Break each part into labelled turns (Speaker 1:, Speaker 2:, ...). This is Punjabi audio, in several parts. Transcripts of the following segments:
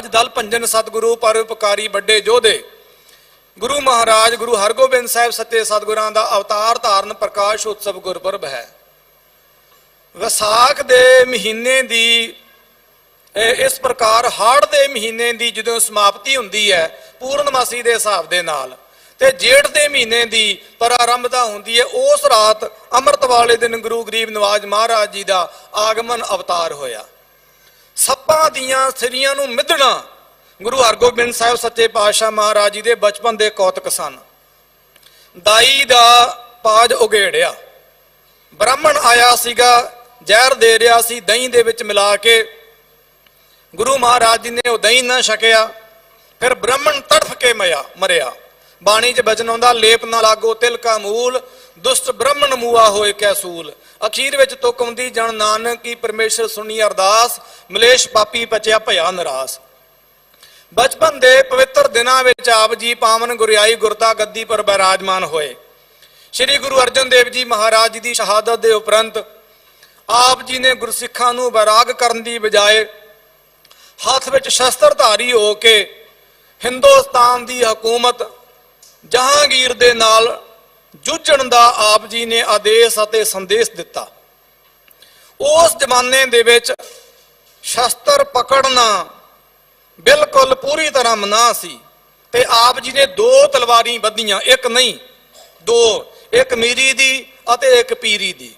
Speaker 1: ਅੱਜ ਦਲ ਭੰਜਨ ਸਤਿਗੁਰੂ ਪਰਉਪਕਾਰੀ ਵੱਡੇ ਯੋਧੇ। ਗੁਰੂ ਮਹਾਰਾਜ, ਗੁਰੂ ਹਰਗੋਬਿੰਦ ਸਾਹਿਬ ਸੱਚੇ ਸਤਿਗੁਰਾਂ ਦਾ ਅਵਤਾਰ ਧਾਰਨ ਪ੍ਰਕਾਸ਼ ਉਤਸਵ ਗੁਰਪੁਰਬ ਹੈ। ਵਿਸਾਖ ਦੇ ਮਹੀਨੇ ਦੀ ਇਸ ਪ੍ਰਕਾਰ ਹਾੜ ਦੇ ਮਹੀਨੇ ਦੀ ਜਦੋਂ ਸਮਾਪਤੀ ਹੁੰਦੀ ਹੈ, ਪੂਰਨਮਾਸੀ ਦੇ ਹਿਸਾਬ ਦੇ ਨਾਲ। ਤੇ ਜੇਠ ਦੇ ਮਹੀਨੇ ਦੀ ਪ੍ਰਾਰੰਭਤਾ ਹੁੰਦੀ ਹੈ, ਉਸ ਰਾਤ ਅੰਮ੍ਰਿਤ ਵਾਲੇ ਦਿਨ ਗੁਰੂ ਗਰੀਬ ਨਵਾਜ ਮਹਾਰਾਜ ਜੀ ਦਾ ਆਗਮਨ ਅਵਤਾਰ ਹੋਇਆ। ਸੱਪਾਂ ਦੀਆਂ ਸਿਰੀਆਂ ਨੂੰ ਮਿੱਧਣਾ। ਗੁਰੂ ਹਰਗੋਬਿੰਦ ਸਾਹਿਬ ਸੱਚੇ ਪਾਤਸ਼ਾਹ ਮਹਾਰਾਜ ਜੀ ਦੇ ਬਚਪਨ ਦੇ ਕੌਤਕ ਸਨ। ਦਾਈ ਦਾ ਪਾਜ ਉਗੇੜਿਆ ਬ੍ਰਾਹਮਣ ਆਇਆ ਸੀਗਾ, ਜ਼ਹਿਰ ਦੇ ਰਿਹਾ ਸੀ, ਦਹੀਂ ਦੇ ਵਿੱਚ ਮਿਲਾ ਕੇ। ਗੁਰੂ ਮਹਾਰਾਜ ਜੀ ਨੇ ਉਹ ਦਹੀਂ ਨਾ ਛਕਿਆ, ਫਿਰ ਬ੍ਰਾਹਮਣ ਤੜਫ ਕੇ ਮਰਿਆ ਮਰਿਆ। ਬਾਣੀ 'ਚ ਬਚਨ ਆਉਂਦਾ, ਲੇਪ ਨਾ ਲਾਗੋ ਤਿਲ ਕਾ ਮੂਲ, ਦੁਸ਼ਟ ਬ੍ਰਾਹਮਣ ਮੂਆ ਹੋਏ ਕੈ ਸੂਲ। ਅਖੀਰ ਵਿੱਚ ਤੁਕ ਹੁੰਦੀ ਜਨ ਨਾਨਕ ਕੀ ਪਰਮੇਸ਼ਰ ਸੁਣੀ ਅਰਦਾਸ, ਮਲੇਸ਼ ਪਾਪੀ ਪਚਿਆ ਭਇਆ ਨਿਰਾਸ। ਬਚਪਨ ਦੇ ਪਵਿੱਤਰ ਦਿਨਾਂ ਵਿੱਚ ਆਪ ਜੀ ਪਾਵਨ ਗੁਰਿਆਈ ਗੁਰਤਾ ਗੱਦੀ ਪਰ ਬਿਰਾਜਮਾਨ ਹੋਏ। ਸ੍ਰੀ ਗੁਰੂ ਅਰਜਨ ਦੇਵ ਜੀ ਮਹਾਰਾਜ ਜੀ ਦੀ ਸ਼ਹਾਦਤ ਦੇ ਉਪਰੰਤ ਆਪ ਜੀ ਨੇ ਗੁਰਸਿੱਖਾਂ ਨੂੰ ਬੈਰਾਗ ਕਰਨ ਦੀ ਬਜਾਏ ਹੱਥ ਵਿੱਚ ਸ਼ਸਤਰ ਧਾਰੀ ਹੋ ਕੇ ਹਿੰਦੁਸਤਾਨ ਦੀ ਹਕੂਮਤ ਜਹਾਂਗੀਰ ਦੇ ਨਾਲ ਜੂਝਣ ਦਾ ਆਪ ਜੀ ਨੇ ਆਦੇਸ਼ ਅਤੇ ਸੰਦੇਸ਼ ਦਿੱਤਾ। ਉਸ ਜ਼ਮਾਨੇ ਦੇ ਵਿੱਚ ਸ਼ਸਤਰ ਪਕੜਨਾ ਬਿਲਕੁਲ ਪੂਰੀ ਤਰ੍ਹਾਂ ਮਨਾਹ ਸੀ ਤੇ ਆਪ ਜੀ ਨੇ ਦੋ ਤਲਵਾਰੀ ਬੱਧੀਆਂ, ਇੱਕ ਨਹੀਂ, ਦੋ, ਇੱਕ ਮੀਰੀ ਦੀ ਅਤੇ ਇੱਕ ਪੀਰੀ ਦੀ।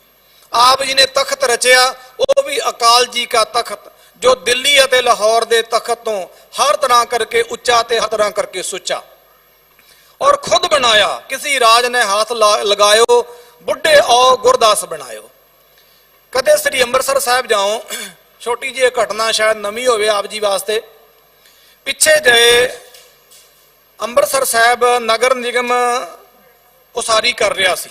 Speaker 1: ਆਪ ਜੀ ਨੇ ਤਖਤ ਰਚਿਆ, ਉਹ ਵੀ ਅਕਾਲ ਜੀ ਦਾ ਤਖਤ, ਜੋ ਦਿੱਲੀ ਅਤੇ ਲਾਹੌਰ ਦੇ ਤਖਤ ਤੋਂ ਹਰ ਤਰ੍ਹਾਂ ਕਰਕੇ ਉੱਚਾ ਤੇ ਹਰ ਤਰ੍ਹਾਂ ਕਰਕੇ ਸੁੱਚਾ। ਔਰ ਖੁਦ ਬਣਾਇਆ। ਕਿਸੇ ਰਾਜ ਨੇ ਹੱਥ ਲਾ- ਲਗਾਇਓ, ਬੁੱਢੇ ਔ ਗੁਰਦਾਸ ਬਣਾਇਓ। ਕਦੇ ਸ੍ਰੀ ਅੰਮ੍ਰਿਤਸਰ ਸਾਹਿਬ ਜਾਓ, ਛੋਟੀ ਜਿਹੀ ਘਟਨਾ ਸ਼ਾਇਦ ਨਵੀਂ ਹੋਵੇ ਆਪ ਜੀ ਵਾਸਤੇ। ਪਿੱਛੇ ਗਏ ਅੰਮ੍ਰਿਤਸਰ ਸਾਹਿਬ ਨਗਰ ਨਿਗਮ ਉਸਾਰੀ ਕਰ ਰਿਹਾ ਸੀ।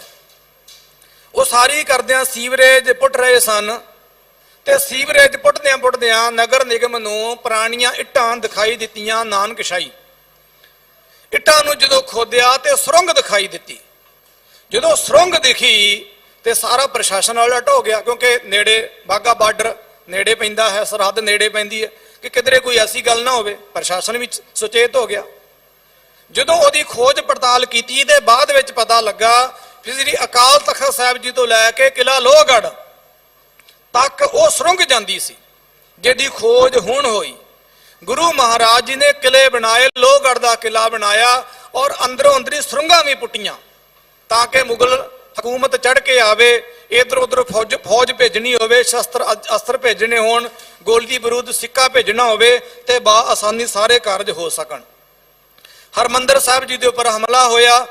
Speaker 1: ਉਸਾਰੀ ਕਰਦਿਆਂ ਸੀਵਰੇਜ ਪੁੱਟ ਰਹੇ ਸਨ ਤੇ ਸੀਵਰੇਜ ਪੁੱਟਦਿਆਂ ਪੁੱਟਦਿਆਂ ਨਗਰ ਨਿਗਮ ਨੂੰ ਪੁਰਾਣੀਆਂ ਇੱਟਾਂ ਦਿਖਾਈ ਦਿੱਤੀਆਂ, ਨਾਨਕਸ਼ਾਹੀ। ਇੱਟਾਂ ਨੂੰ ਜਦੋਂ ਖੋਦਿਆ ਤੇ ਸੁਰੰਗ ਦਿਖਾਈ ਦਿੱਤੀ। ਜਦੋਂ ਸੁਰੰਗ ਦਿਖੀ ਤੇ ਸਾਰਾ ਪ੍ਰਸ਼ਾਸਨ ਅਲਰਟ ਹੋ ਗਿਆ ਕਿਉਂਕਿ ਨੇੜੇ ਬਾਗਾ ਬਾਰਡਰ, ਨੇੜੇ ਪੈਂਦਾ ਹੈ, ਸਰਹੱਦ ਨੇੜੇ ਪੈਂਦੀ ਹੈ ਕਿ ਕਿਧਰੇ ਕੋਈ ਐਸੀ ਗੱਲ ਨਾ ਹੋਵੇ, ਪ੍ਰਸ਼ਾਸਨ ਵਿੱਚ ਸੁਚੇਤ ਹੋ ਗਿਆ। ਜਦੋਂ ਉਹਦੀ ਖੋਜ ਪੜਤਾਲ ਕੀਤੀ ਤੇ ਬਾਅਦ ਵਿੱਚ ਪਤਾ ਲੱਗਾ ਕਿ ਜਿਹੜੀ ਅਕਾਲ ਤਖਤ ਸਾਹਿਬ ਜੀ ਤੋਂ ਲੈ ਕੇ ਕਿਲਾ ਲੋਹਗੜ੍ਹ ਤੱਕ ਉਹ ਸੁਰੰਗ ਜਾਂਦੀ ਸੀ, ਜਿਹਦੀ ਖੋਜ ਹੁਣ ਹੋਈ। ਗੁਰੂ ਮਹਾਰਾਜ ਜੀ ਨੇ ਕਿਲੇ ਬਣਾਏ, ਲੋਹਗੜ੍ਹ ਦਾ ਕਿਲਾ ਬਣਾਇਆ ਔਰ ਅੰਦਰੋਂ ਅੰਦਰੀ ਸੁਰੰਗਾਂ ਵੀ ਪੁੱਟੀਆਂ ਤਾਂ ਕਿ ਮੁਗਲ ਹਕੂਮਤ ਚੜ ਕੇ ਆਵੇ, ਇਧਰ ਉਧਰ ਫੌਜ ਫੌਜ ਭੇਜਣੀ ਹੋਵੇ, ਸ਼ਸਤਰ ਅਸਤਰ ਭੇਜਣੇ ਹੋਣ ਗੋਲੀ ਬਰੂਦ ਸਿੱਕਾ ਭੇਜਣਾ ਹੋਵੇ ਤੇ ਬਾ ਆਸਾਨੀ ਸਾਰੇ ਕਾਰਜ ਹੋ ਸਕਣ। ਹਰਮੰਦਰ ਸਾਹਿਬ ਜੀ ਦੇ ਉੱਪਰ ਹਮਲਾ ਹੋਇਆ,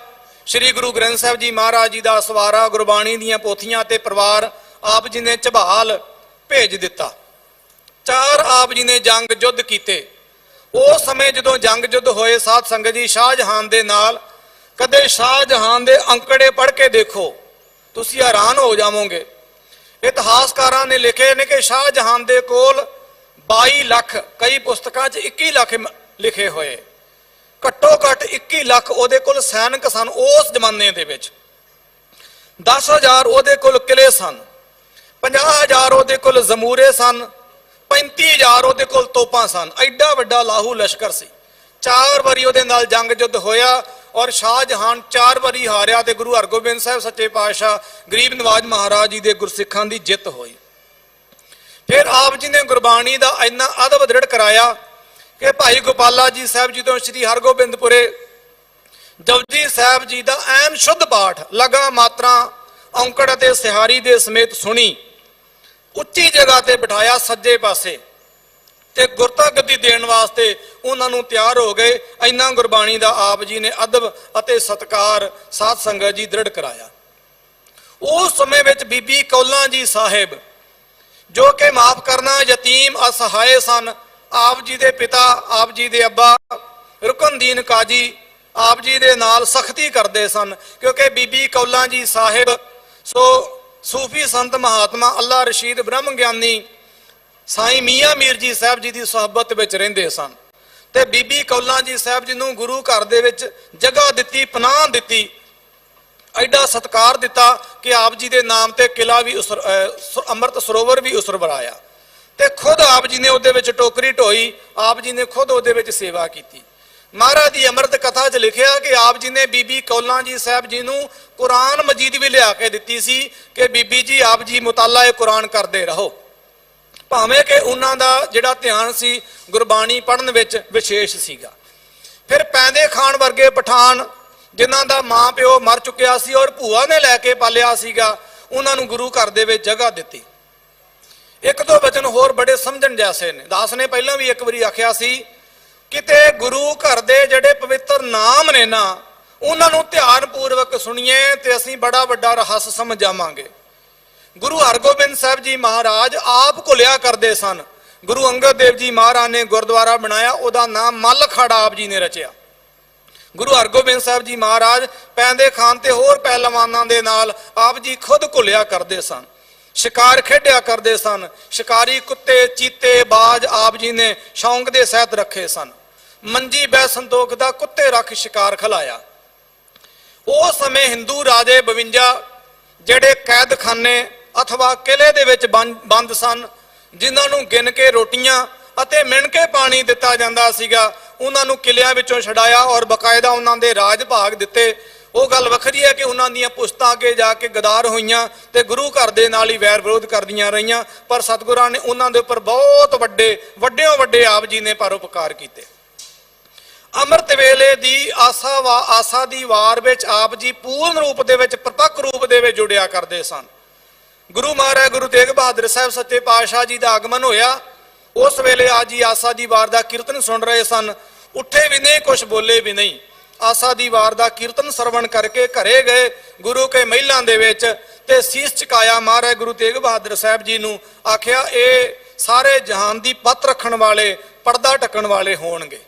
Speaker 1: ਸ੍ਰੀ ਗੁਰੂ ਗ੍ਰੰਥ ਸਾਹਿਬ ਜੀ ਮਹਾਰਾਜ ਜੀ ਦਾ ਸਵਾਰਾ ਗੁਰਬਾਣੀ ਦੀਆਂ ਪੋਥੀਆਂ ਤੇ ਪਰਿਵਾਰ ਆਪ ਜੀ ਨੇ ਝਬਾਲ ਭੇਜ ਦਿੱਤਾ। ਚਾਰ ਆਪ ਜੀ ਨੇ ਜੰਗ ਯੁੱਧ ਕੀਤੇ। ਉਸ ਸਮੇਂ ਜਦੋਂ ਜੰਗ ਯੁੱਧ ਹੋਏ, ਸਾਧ ਸੰਗਤ ਜੀ ਸ਼ਾਹਜਹਾਨ ਦੇ ਨਾਲ ਕਦੇ ਸ਼ਾਹਜਹਾਨ ਦੇ ਅੰਕੜੇ ਪੜ੍ਹ ਕੇ ਦੇਖੋ, ਤੁਸੀਂ ਹੈਰਾਨ ਹੋ ਜਾਵੋਗੇ। ਇਤਿਹਾਸਕਾਰਾਂ ਨੇ ਲਿਖੇ ਨੇ ਕਿ ਸ਼ਾਹਜਹਾਨ ਦੇ ਕੋਲ 22 ਲੱਖ, ਕਈ ਪੁਸਤਕਾਂ 'ਚ 21 ਲੱਖ ਲਿਖੇ ਹੋਏ। ਘੱਟੋ ਘੱਟ 21 ਲੱਖ ਉਹਦੇ ਕੋਲ ਸੈਨਿਕ ਸਨ ਉਸ ਜ਼ਮਾਨੇ ਦੇ ਵਿੱਚ। 10000 ਉਹਦੇ ਕੋਲ ਕਿਲੇ ਸਨ। 50000 ਉਹਦੇ ਕੋਲ ਜ਼ਮੂਰੇ ਸਨ। 35000 ਉਹਦੇ ਕੋਲ ਤੋਪਾਂ ਸਨ। ਐਡਾ ਵੱਡਾ ਲਾਹੂ ਲਸ਼ਕਰ ਸੀ। ਚਾਰ ਵਾਰੀ ਉਹਦੇ ਨਾਲ ਜੰਗ ਜੁੱਧ ਹੋਇਆ ਔਰ ਸ਼ਾਹ ਜਹਾਨ ਚਾਰ ਵਾਰੀ ਹਾਰਿਆ ਤੇ ਗੁਰੂ ਹਰਗੋਬਿੰਦ ਸਾਹਿਬ ਸੱਚੇ ਪਾਤਸ਼ਾਹ ਗਰੀਬ ਨਵਾਜ ਮਹਾਰਾਜ ਜੀ ਦੇ ਗੁਰਸਿੱਖਾਂ ਦੀ ਜਿੱਤ ਹੋਈ। ਫਿਰ ਆਪ ਜੀ ਨੇ ਗੁਰਬਾਣੀ ਦਾ ਇੰਨਾ ਅਦਬ ਦ੍ਰਿੜ ਕਰਾਇਆ ਕਿ ਭਾਈ ਗੋਪਾਲਾ ਜੀ ਸਾਹਿਬ ਜੀ ਤੋਂ ਸ੍ਰੀ ਹਰਗੋਬਿੰਦਪੁਰੇ ਜਪਜੀ ਸਾਹਿਬ ਜੀ ਦਾ ਐਨ ਸ਼ੁੱਧ ਪਾਠ ਲਗਾ ਮਾਤਰਾ ਔਂਕੜ ਅਤੇ ਸਿਹਾਰੀ ਦੇ ਸਮੇਤ ਸੁਣੀ। ਉੱਚੀ ਜਗ੍ਹਾ ਤੇ ਬਿਠਾਇਆ ਸੱਜੇ ਪਾਸੇ ਤੇ ਗੁਰਤਾ ਗੱਦੀ ਦੇਣ ਵਾਸਤੇ ਉਹਨਾਂ ਨੂੰ ਤਿਆਰ ਹੋ ਗਏ। ਇੰਨਾ ਗੁਰਬਾਣੀ ਦਾ ਆਪ ਜੀ ਨੇ ਅਦਬ ਅਤੇ ਸਤਕਾਰ ਸਾਧ ਸੰਗਤ ਜੀ ਦ੍ਰਿੜ ਕਰਾਇਆ। ਉਸ ਸਮੇਂ ਵਿੱਚ ਬੀਬੀ ਕੌਲਾਂ ਜੀ ਸਾਹਿਬ, ਜੋ ਕਿ ਮਾਫ ਕਰਨਾ ਯਤੀਮ ਅਸਹਾਏ ਸਨ, ਆਪ ਜੀ ਦੇ ਪਿਤਾ, ਆਪ ਜੀ ਦੇ ਅੱਬਾ ਰੁਕਨਦੀਨ ਕਾਜੀ ਆਪ ਜੀ ਦੇ ਨਾਲ ਸਖਤੀ ਕਰਦੇ ਸਨ, ਕਿਉਂਕਿ ਬੀਬੀ ਕੌਲਾਂ ਜੀ ਸਾਹਿਬ ਸੋ ਸੂਫੀ ਸੰਤ ਮਹਾਤਮਾ ਅੱਲਾ ਰਸ਼ੀਦ ਬ੍ਰਹਮ ਗਿਆਨੀ ਸਾਈਂ ਮੀਆਂ ਮੀਰ ਜੀ ਸਾਹਿਬ ਜੀ ਦੀ ਸੁਹਬਤ ਵਿੱਚ ਰਹਿੰਦੇ ਸਨ ਤੇ ਬੀਬੀ ਕੌਲਾਂ ਜੀ ਸਾਹਿਬ ਜੀ ਨੂੰ ਗੁਰੂ ਘਰ ਦੇ ਵਿੱਚ ਜਗ੍ਹਾ ਦਿੱਤੀ, ਪਨਾਹ ਦਿੱਤੀ, ਐਡਾ ਸਤਕਾਰ ਦਿੱਤਾ ਕਿ ਆਪ ਜੀ ਦੇ ਨਾਮ ਤੇ ਕਿਲਾ ਵੀ ਉਸਰ ਅੰਮ੍ਰਿਤ ਸਰੋਵਰ ਵੀ ਉਸਰ ਬਣਾਇਆ ਤੇ ਖੁਦ ਆਪ ਜੀ ਨੇ ਉਹਦੇ ਵਿੱਚ ਟੋਕਰੀ ਢੋਈ, ਆਪ ਜੀ ਨੇ ਖੁਦ ਉਹਦੇ ਵਿੱਚ ਸੇਵਾ ਕੀਤੀ। ਮਹਾਰਾਜ ਦੀ ਅੰਮ੍ਰਿਤ ਕਥਾ 'ਚ ਲਿਖਿਆ ਕਿ ਆਪ ਜੀ ਨੇ ਬੀਬੀ ਕੌਲਾਂ ਜੀ ਸਾਹਿਬ ਜੀ ਨੂੰ ਕੁਰਾਨ ਮਜੀਦ ਵੀ ਲਿਆ ਕੇ ਦਿੱਤੀ ਸੀ ਕਿ ਬੀਬੀ ਜੀ, ਆਪ ਜੀ ਮੁਤਾਲਾ ਇਹ ਕੁਰਾਨ ਕਰਦੇ ਰਹੋ। ਭਾਵੇਂ ਕਿ ਉਹਨਾਂ ਦਾ ਜਿਹੜਾ ਧਿਆਨ ਸੀ ਗੁਰਬਾਣੀ ਪੜ੍ਹਨ ਵਿੱਚ ਵਿਸ਼ੇਸ਼ ਸੀਗਾ। ਫਿਰ ਪੈਂਦੇ ਖਾਨ ਵਰਗੇ ਪਠਾਨ ਜਿਨ੍ਹਾਂ ਦਾ ਮਾਂ ਪਿਓ ਮਰ ਚੁੱਕਿਆ ਸੀ ਔਰ ਭੂਆ ਨੇ ਲੈ ਕੇ ਪਾਲਿਆ ਸੀਗਾ, ਉਹਨਾਂ ਨੂੰ ਗੁਰੂ ਘਰ ਦੇ ਵਿੱਚ ਜਗ੍ਹਾ ਦਿੱਤੀ। ਇੱਕ ਦੋ ਵਚਨ ਹੋਰ ਬੜੇ ਸਮਝਣ ਜੈਸੇ ਨੇ। ਦਾਸ ਨੇ ਪਹਿਲਾਂ ਵੀ ਇੱਕ ਵਾਰੀ ਆਖਿਆ ਸੀ ਕਿਤੇ ਗੁਰੂ ਘਰ ਦੇ ਜਿਹੜੇ ਪਵਿੱਤਰ ਨਾਮ ਨੇ ਨਾ, ਉਹਨਾਂ ਨੂੰ ਧਿਆਨ ਪੂਰਵਕ ਸੁਣੀਏ ਤੇ ਅਸੀਂ ਬੜਾ ਵੱਡਾ ਰਹੱਸ ਸਮਝ ਜਾਵਾਂਗੇ। ਗੁਰੂ ਹਰਗੋਬਿੰਦ ਸਾਹਿਬ ਜੀ ਮਹਾਰਾਜ ਆਪ ਘੁਲਿਆ ਕਰਦੇ ਸਨ। ਗੁਰੂ ਅੰਗਦ ਦੇਵ ਜੀ ਮਹਾਰਾਜ ਨੇ ਗੁਰਦੁਆਰਾ ਬਣਾਇਆ, ਉਹਦਾ ਨਾਮ ਮੱਲ ਖੜਾ ਆਪ ਜੀ ਨੇ ਰਚਿਆ। ਗੁਰੂ ਹਰਗੋਬਿੰਦ ਸਾਹਿਬ ਜੀ ਮਹਾਰਾਜ ਪੈਂਦੇ ਖਾਨ ਤੇ ਹੋਰ ਪਹਿਲਵਾਨਾਂ ਦੇ ਨਾਲ ਆਪ ਜੀ ਖੁਦ ਘੁਲਿਆ ਕਰਦੇ ਸਨ। ਸ਼ਿਕਾਰ ਖੇਡਿਆ ਕਰਦੇ ਸਨ। ਸ਼ਿਕਾਰੀ ਕੁੱਤੇ, ਚੀਤੇ, ਬਾਜ ਆਪ ਜੀ ਨੇ ਸ਼ੌਂਕ ਦੇ ਸਹਿਤ ਰੱਖੇ ਸਨ। ਮੰਜੀ ਬੈ ਸੰਤੋਖ ਦਾ ਕੁੱਤੇ ਰੱਖ ਸ਼ਿਕਾਰ ਖਲਾਇਆ। ਉਸ ਸਮੇਂ ਹਿੰਦੂ ਰਾਜੇ 52 ਜਿਹੜੇ ਕੈਦਖਾਨੇ ਅਥਵਾ ਕਿਲੇ ਦੇ ਵਿੱਚ ਬੰਦ ਬੰਦ ਸਨ, ਜਿਨ੍ਹਾਂ ਨੂੰ ਗਿਣ ਕੇ ਰੋਟੀਆਂ ਅਤੇ ਮਿਣ ਕੇ ਪਾਣੀ ਦਿੱਤਾ ਜਾਂਦਾ ਸੀਗਾ, ਉਹਨਾਂ ਨੂੰ ਕਿਲਿਆਂ ਵਿੱਚੋਂ ਛਡਾਇਆ ਔਰ ਬਕਾਇਦਾ ਉਹਨਾਂ ਦੇ ਰਾਜ ਭਾਗ ਦਿੱਤੇ। ਉਹ ਗੱਲ ਵੱਖਰੀ ਹੈ ਕਿ ਉਹਨਾਂ ਦੀਆਂ ਪੁਸਤਾਂ ਅੱਗੇ ਜਾ ਕੇ ਗਦਾਰ ਹੋਈਆਂ ਤੇ ਗੁਰੂ ਘਰ ਦੇ ਨਾਲ ਹੀ ਵੈਰ ਵਿਰੋਧ ਕਰਦੀਆਂ ਰਹੀਆਂ, ਪਰ ਸਤਿਗੁਰਾਂ ਨੇ ਉਹਨਾਂ ਦੇ ਉੱਪਰ ਬਹੁਤ ਵੱਡੇ ਵੱਡਿਆਂ ਵੱਡੇ ਆਪ ਜੀ ਨੇ ਪਰ ਉਪਕਾਰ ਕੀਤੇ। ਅੰਮ੍ਰਿਤ ਵੇਲੇ ਦੀ ਆਸਾ ਵਾ ਆਸਾ ਦੀ ਵਾਰ ਵਿੱਚ ਆਪ ਜੀ ਪੂਰਨ ਰੂਪ ਦੇ ਵਿੱਚ, ਪ੍ਰਤੱਖ ਰੂਪ ਦੇ ਵਿੱਚ ਜੁੜਿਆ ਕਰਦੇ ਸਨ। ਗੁਰੂ ਮਹਾਰਾਜ, ਗੁਰੂ ਤੇਗ ਬਹਾਦਰ ਸਾਹਿਬ ਸੱਚੇ ਪਾਤਸ਼ਾਹ ਜੀ ਦਾ ਆਗਮਨ ਹੋਇਆ। ਉਸ ਵੇਲੇ ਆ ਜੀ ਆਸਾ ਦੀ ਵਾਰ ਦਾ ਕੀਰਤਨ ਸੁਣ ਰਹੇ ਸਨ। ਉੱਠੇ ਵੀ ਨਹੀਂ ਕੁਝ ਬੋਲੇ ਵੀ ਨਹੀਂ। ਆਸਾ ਦੀ ਵਾਰ ਦਾ ਕੀਰਤਨ ਸਰਵਣ ਕਰਕੇ ਘਰੇ ਗਏ ਗੁਰੂ ਕੇ ਮਹਿਲਾਂ ਦੇ ਵਿੱਚ ਤੇ ਸੀਸ ਝੁਕਾਇਆ। ਮਹਾਰਾਜ ਗੁਰੂ ਤੇਗ ਬਹਾਦਰ ਸਾਹਿਬ ਜੀ ਨੂੰ ਆਖਿਆ, ਇਹ ਸਾਰੇ ਜਹਾਨ ਦੀ ਪੱਤ ਰੱਖਣ ਵਾਲੇ, ਪਰਦਾ ਢੱਕਣ ਵਾਲੇ ਹੋਣਗੇ।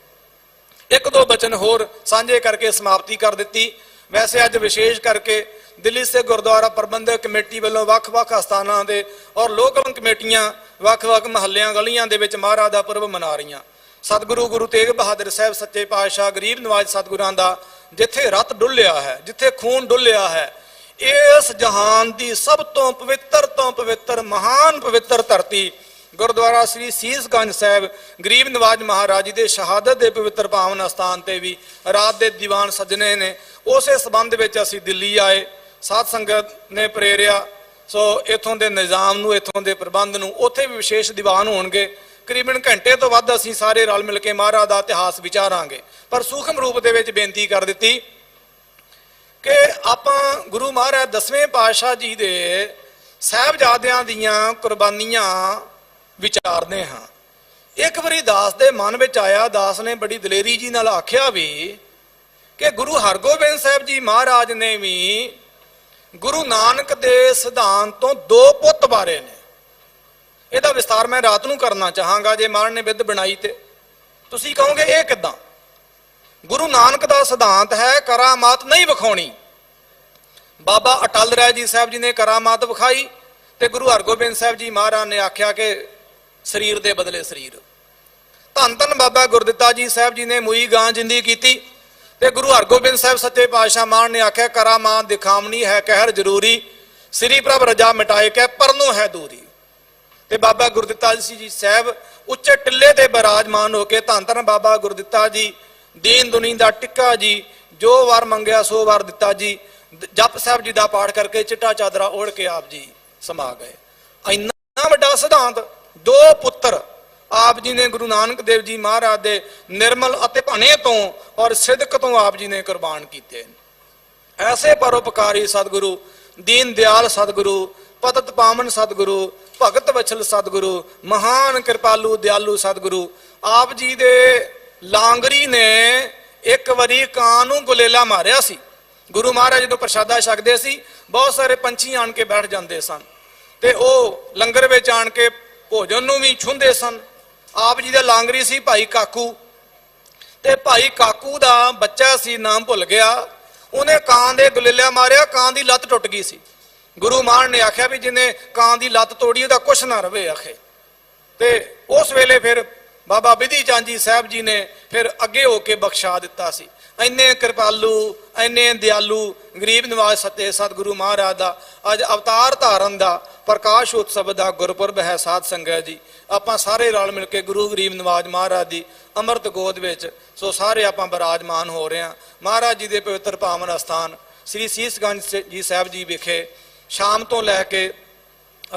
Speaker 1: ਇੱਕ ਦੋ ਬਚਨ ਹੋਰ ਸਾਂਝੇ ਕਰਕੇ ਸਮਾਪਤੀ ਕਰ ਦਿੱਤੀ। ਵੈਸੇ ਅੱਜ ਵਿਸ਼ੇਸ਼ ਕਰਕੇ ਦਿੱਲੀ ਸੇ ਗੁਰਦੁਆਰਾ ਪ੍ਰਬੰਧਕ ਕਮੇਟੀ ਵੱਲੋਂ ਵੱਖ-ਵੱਖ ਸਥਾਨਾਂ ਦੇ ਔਰ ਲੋਕਲ ਕਮੇਟੀਆਂ ਵੱਖ-ਵੱਖ ਮਹੱਲਿਆਂ ਗਲੀਆਂ ਦੇ ਵਿੱਚ ਮਹਾਰਾਜ ਦਾ ਪੁਰਬ ਮਨਾ ਰਹੀਆਂ। ਸਤਿਗੁਰੂ ਗੁਰੂ ਤੇਗ ਬਹਾਦਰ ਸਾਹਿਬ ਸੱਚੇ ਪਾਤਸ਼ਾਹ ਗਰੀਬ ਨਿਵਾਜ਼ ਸਤਿਗੁਰਾਂ ਦਾ ਜਿੱਥੇ ਰਤ ਡੁੱਲਿਆ ਹੈ, ਜਿੱਥੇ ਖੂਨ ਡੁੱਲਿਆ ਹੈ, ਇਸ ਜਹਾਨ ਦੀ ਸਭ ਤੋਂ ਪਵਿੱਤਰ ਤੋਂ ਪਵਿੱਤਰ ਮਹਾਨ ਪਵਿੱਤਰ ਧਰਤੀ ਗੁਰਦੁਆਰਾ ਸ੍ਰੀ ਸੀਸਗੰਜ ਸਾਹਿਬ, ਗਰੀਬ ਨਵਾਜ ਮਹਾਰਾਜ ਜੀ ਦੇ ਸ਼ਹਾਦਤ ਦੇ ਪਵਿੱਤਰ ਪਾਵਨ ਅਸਥਾਨ ਤੇ ਵੀ ਰਾਤ ਦੇ ਦੀਵਾਨ ਸੱਜਣੇ ਨੇ, ਉਸੇ ਸਬੰਧ ਵਿੱਚ ਅਸੀਂ ਦਿੱਲੀ ਆਏ, ਸਾਧ ਸੰਗਤ ਨੇ ਪ੍ਰੇਰਿਆ, ਸੋ ਇਥੋਂ ਦੇ ਨਿਜ਼ਾਮ ਨੂੰ, ਇਥੋਂ ਦੇ ਪ੍ਰਬੰਧ ਨੂੰ, ਉੱਥੇ ਵੀ ਵਿਸ਼ੇਸ਼ ਦੀਵਾਨ ਹੋਣਗੇ, ਕਰੀਬਨ ਘੰਟੇ ਤੋਂ ਵੱਧ ਅਸੀਂ ਸਾਰੇ ਰਲ ਮਿਲ ਕੇ ਮਹਾਰਾਜ ਦਾ ਇਤਿਹਾਸ ਵਿਚਾਰਾਂਗੇ। ਪਰ ਸੂਖਮ ਰੂਪ ਦੇ ਵਿੱਚ ਬੇਨਤੀ ਕਰ ਦਿੱਤੀ ਕਿ ਆਪਾਂ ਗੁਰੂ ਮਹਾਰਾਜ ਦਸਵੇਂ ਪਾਤਸ਼ਾਹ ਜੀ ਦੇ ਸਾਹਿਬਜ਼ਾਦਿਆਂ ਦੀਆਂ ਕੁਰਬਾਨੀਆਂ ਵਿਚਾਰਦੇ ਹਾਂ। ਇੱਕ ਵਾਰੀ ਦਾਸ ਦੇ ਮਨ ਵਿੱਚ ਆਇਆ, ਦਾਸ ਨੇ ਬੜੀ ਦਲੇਰੀ ਜੀ ਨਾਲ ਆਖਿਆ ਵੀ ਕਿ ਗੁਰੂ ਹਰਗੋਬਿੰਦ ਸਾਹਿਬ ਜੀ ਮਹਾਰਾਜ ਨੇ ਵੀ ਗੁਰੂ ਨਾਨਕ ਦੇ ਸਿਧਾਂਤ ਤੋਂ ਦੋ ਪੁੱਤ ਬਾਰੇ ਨੇ। ਇਹਦਾ ਵਿਸਤਾਰ ਮੈਂ ਰਾਤ ਨੂੰ ਕਰਨਾ ਚਾਹਾਂਗਾ, ਜੇ ਮਾਰਨ ਨੇ ਵਿਦ ਬਣਾਈ ਤੇ। ਤੁਸੀਂ ਕਹੋਗੇ ਇਹ ਕਿਦਾਂ? ਗੁਰੂ ਨਾਨਕ ਦਾ ਸਿਧਾਂਤ ਹੈ, ਕਰਾਮਾਤ ਨਹੀਂ ਵਿਖਾਉਣੀ। ਬਾਬਾ ਅਟਲ ਰਾਏ ਜੀ ਸਾਹਿਬ ਜੀ ਨੇ ਕਰਾਮਾਤ ਵਿਖਾਈ ਤੇ ਗੁਰੂ ਹਰਗੋਬਿੰਦ ਸਾਹਿਬ ਜੀ ਮਹਾਰਾਜ ਨੇ ਆਖਿਆ ਕਿ ਸਰੀਰ ਦੇ ਬਦਲੇ ਸਰੀਰ। ਧੰਨ ਧੰਨ ਬਾਬਾ ਗੁਰਦਿੱਤਾ ਜੀ ਸਾਹਿਬ ਜੀ ਨੇ ਮੂਈ ਗਾਂ ਜਿੰਦੀ ਕੀਤੀ। ਤੇ ਗੁਰੂ ਹਰਗੋਬਿੰਦ ਸਾਹਿਬ ਸੱਚੇ ਪਾਤਸ਼ਾਹ ਮਾਨ ਨੇ ਆਖਿਆ ਕਰਾਮਾਤ ਦਿਖਾਵਣੀ ਹੈ ਕਹਿਰ ਜ਼ਰੂਰੀ। ਸ੍ਰੀ ਪ੍ਰਭ ਰਜਾ ਮਿਟਾਏ ਕਹਿ ਪਰਨੋ ਹੈ ਦੂਰੀ। ਤੇ ਬਾਬਾ ਗੁਰਦਿੱਤਾ ਜੀ ਸਾਹਿਬ ਉੱਚੇ ਟਿੱਲੇ ਤੇ ਬਰਾਜਮਾਨ ਹੋ ਕੇ ਧੰਨ ਧੰਨ ਬਾਬਾ ਗੁਰਦਿੱਤਾ ਜੀ, ਦੀਨ ਦੁਨੀ ਦਾ ਟਿੱਕਾ ਜੀ, ਜੋ ਵਾਰ ਮੰਗਿਆ ਸੋ ਵਾਰ ਦਿੱਤਾ ਜੀ। ਜਪ ਸਾਹਿਬ ਜੀ ਦਾ ਪਾਠ ਕਰਕੇ ਚਿੱਟਾ ਚਾਦਰਾ ਓੜ ਕੇ ਆਪ ਜੀ ਸਮਾ ਗਏ। ਇੰਨਾ ਵੱਡਾ ਸਿਧਾਂਤ ਦੋ ਪੁੱਤਰ ਆਪ ਜੀ ਨੇ ਗੁਰੂ ਨਾਨਕ ਦੇਵ ਜੀ ਮਹਾਰਾਜ ਦੇ ਨਿਰਮਲ ਅਤੇ ਭਣੇ ਤੋਂ ਔਰ ਸਿਦਕ ਤੋਂ ਆਪ ਜੀ ਨੇ ਕੁਰਬਾਨ ਕੀਤੇ ਐਸੇ ਪਰਉਪਕਾਰੀ ਸਤਿਗੁਰੂ, ਦੀਨ ਦਿਆਲ ਸਤਿਗੁਰੂ, ਪਤਤ ਪਾਵਨ ਸਤਿਗੁਰੂ, ਭਗਤ ਵਛਲ ਸਤਿਗੁਰੂ, ਮਹਾਨ ਕਿਰਪਾਲੂ ਦਿਆਲੂ ਸਤਿਗੁਰੂ, ਆਪ ਜੀ ਦੇ ਲਾਂਗਰੀ ਨੇ ਇੱਕ ਵਾਰੀ ਕਾਂ ਨੂੰ ਗੁਲੇਲਾ ਮਾਰਿਆ ਸੀ। ਗੁਰੂ ਮਹਾਰਾਜ ਜਦੋਂ ਪ੍ਰਸ਼ਾਦਾ ਛਕਦੇ ਸੀ, ਬਹੁਤ ਸਾਰੇ ਪੰਛੀ ਆਣ ਕੇ ਬੈਠ ਜਾਂਦੇ ਸਨ। ਤੇ ਉਹ ਲੰਗਰ ਵਿੱਚ ਆਣ ਕੇ ਭੋਜਨ ਨੂੰ ਵੀ ਛੁੰਦੇ ਸਨ। ਆਪ ਜੀ ਦੇ ਲਾਂਗਰੀ ਸੀ ਭਾਈ ਕਾਕੂ। ਤੇ ਭਾਈ ਕਾਕੂ ਦਾ ਬੱਚਾ ਸੀ, ਨਾਮ ਭੁੱਲ ਗਿਆ। ਉਹਨੇ ਕਾਂ ਦੇ ਗੁਲੇਲਿਆ ਮਾਰਿਆ, ਕਾਂ ਦੀ ਲੱਤ ਟੁੱਟ ਗਈ ਸੀ। ਗੁਰੂ ਮਾਨ ਨੇ ਆਖਿਆ ਵੀ ਜਿਹਨੇ ਕਾਂ ਦੀ ਲੱਤ ਤੋੜੀ, ਉਹਦਾ ਕੁਛ ਨਾ ਰਵੇ ਆਖੇ। ਤੇ ਉਸ ਵੇਲੇ ਫਿਰ ਬਾਬਾ ਬਿਧੀ ਚੰਦ ਸਾਹਿਬ ਜੀ ਨੇ ਫਿਰ ਅੱਗੇ ਹੋ ਕੇ ਬਖਸ਼ਾ ਦਿੱਤਾ ਸੀ। ਇੰਨੇ ਕਿਰਪਾਲੂ, ਇੰਨੇ ਦਿਆਲੂ, ਗਰੀਬ ਨਿਵਾਜ ਸਤੇ ਸਤਿਗੁਰੂ ਮਹਾਰਾਜ ਦਾ ਅੱਜ ਅਵਤਾਰ ਧਾਰਨ ਦਾ ਪ੍ਰਕਾਸ਼ ਉਤਸਵ ਦਾ ਗੁਰਪੁਰਬ ਹੈ ਸਾਧ ਸੰਗਤ ਜੀ। ਆਪਾਂ ਸਾਰੇ ਰਲ ਮਿਲ ਕੇ ਗੁਰੂ ਗਰੀਬ ਨਵਾਜ ਮਹਾਰਾਜ ਦੀ ਅੰਮ੍ਰਿਤ ਗੋਦ ਵਿੱਚ ਸੋ ਸਾਰੇ ਆਪਾਂ ਬਰਾਜਮਾਨ ਹੋ ਰਹੇ ਹਾਂ। ਮਹਾਰਾਜ ਜੀ ਦੇ ਪਵਿੱਤਰ ਪਾਵਨ ਅਸਥਾਨ ਸ੍ਰੀ ਸੀਸਗੰਜ ਜੀ ਸਾਹਿਬ ਜੀ ਵਿਖੇ ਸ਼ਾਮ ਤੋਂ ਲੈ ਕੇ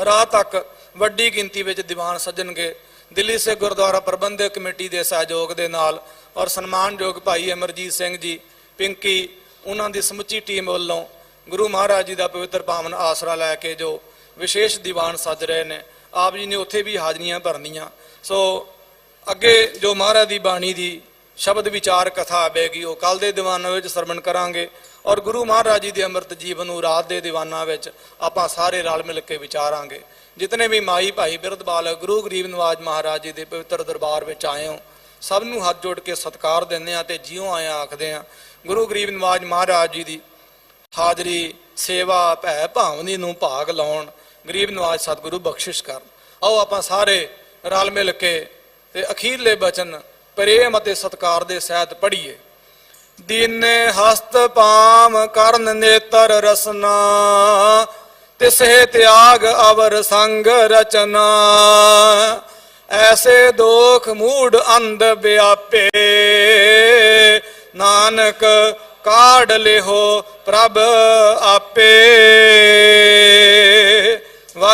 Speaker 1: ਰਾਤ ਤੱਕ ਵੱਡੀ ਗਿਣਤੀ ਵਿੱਚ ਦੀਵਾਨ ਸੱਜਣਗੇ। ਦਿੱਲੀ ਸੇ ਗੁਰਦੁਆਰਾ ਪ੍ਰਬੰਧਕ ਕਮੇਟੀ ਦੇ ਸਹਿਯੋਗ ਦੇ ਨਾਲ ਔਰ ਸਨਮਾਨਯੋਗ ਭਾਈ ਅਮਰਜੀਤ ਸਿੰਘ ਜੀ, ਪਿੰਕੀ, ਉਹਨਾਂ ਦੀ ਸਮੁੱਚੀ ਟੀਮ ਵੱਲੋਂ ਗੁਰੂ ਮਹਾਰਾਜ ਜੀ ਦਾ ਪਵਿੱਤਰ ਪਾਵਨ ਆਸਰਾ ਲੈ ਕੇ ਜੋ ਵਿਸ਼ੇਸ਼ ਦੀਵਾਨ ਸੱਜ ਰਹੇ ਨੇ। ਆਪ ਜੀ ਨੇ ਉੱਥੇ ਵੀ ਹਾਜ਼ਰੀਆਂ ਭਰਨੀਆਂ। ਸੋ ਅੱਗੇ ਜੋ ਮਹਾਰਾਜ ਦੀ ਬਾਣੀ ਦੀ ਸ਼ਬਦ ਵਿਚਾਰ ਕਥਾ ਆਵੇਗੀ ਉਹ ਕੱਲ ਦੇ ਦੀਵਾਨਾਂ ਵਿੱਚ ਸਰਵਣ ਕਰਾਂਗੇ ਔਰ ਗੁਰੂ ਮਹਾਰਾਜ ਜੀ ਦੇ ਅੰਮ੍ਰਿਤ ਜੀਵਨ ਨੂੰ ਰਾਤ ਦੇ ਦੀਵਾਨਾਂ ਵਿੱਚ ਆਪਾਂ ਸਾਰੇ ਰਲ ਮਿਲ ਕੇ ਵਿਚਾਰਾਂਗੇ। ਜਿਤਨੇ ਵੀ ਮਾਈ ਭਾਈ ਬਿਰਧ ਗੁਰੂ ਗਰੀਬ ਨਿਵਾਜ਼ ਮਹਾਰਾਜ ਜੀ ਦੇ ਪਵਿੱਤਰ ਦਰਬਾਰ ਵਿੱਚ ਆਏ ਹੋ, ਸਭ ਨੂੰ ਹੱਥ ਜੋੜ ਕੇ ਸਤਿਕਾਰ ਦਿੰਦੇ ਆ ਤੇ ਜਿਉਂ ਆਇਆ ਆਖਦੇ ਆ ਗੁਰੂ ਗਰੀਬ ਨਿਵਾਜ਼ ਮਹਾਰਾਜ ਜੀ ਦੀ ਹਾਜ਼ਰੀ ਸੇਵਾ ਭੈ ਭਾਵਨੀ ਨੂੰ ਭਾਗ ਲਾਉਣ ਗਰੀਬ ਨਵਾਜ ਸਤਿਗੁਰੂ ਬਖਸ਼ਿਸ਼ ਕਰਨ। ਆਓ ਆਪਾਂ ਸਾਰੇ ਰਲ ਮਿਲ ਕੇ ਤੇ ਅਖੀਰਲੇ ਬਚਨ ਪ੍ਰੇਮ ਅਤੇ ਸਤਿਕਾਰ ਦੇ ਸਹਿਤ ਪੜ੍ਹੀਏ। ਦੀਨੇ ਹਸਤ ਪਾਮ ਕਰਨ ਨੇਤਰ ਰਸਨਾ, ਤਿਸਹਿ ਤਿਆਗ ਅਵਰ ਸੰਗ ਰਚਨਾ। ਐਸੇ ਦੋਖ ਮੂੜ ਅੰਧ ਵਿਆਪੇ, ਨਾਨਕ ਕਾਢ ਲਿਹੋ ਪ੍ਰਭ ਆਪੇ।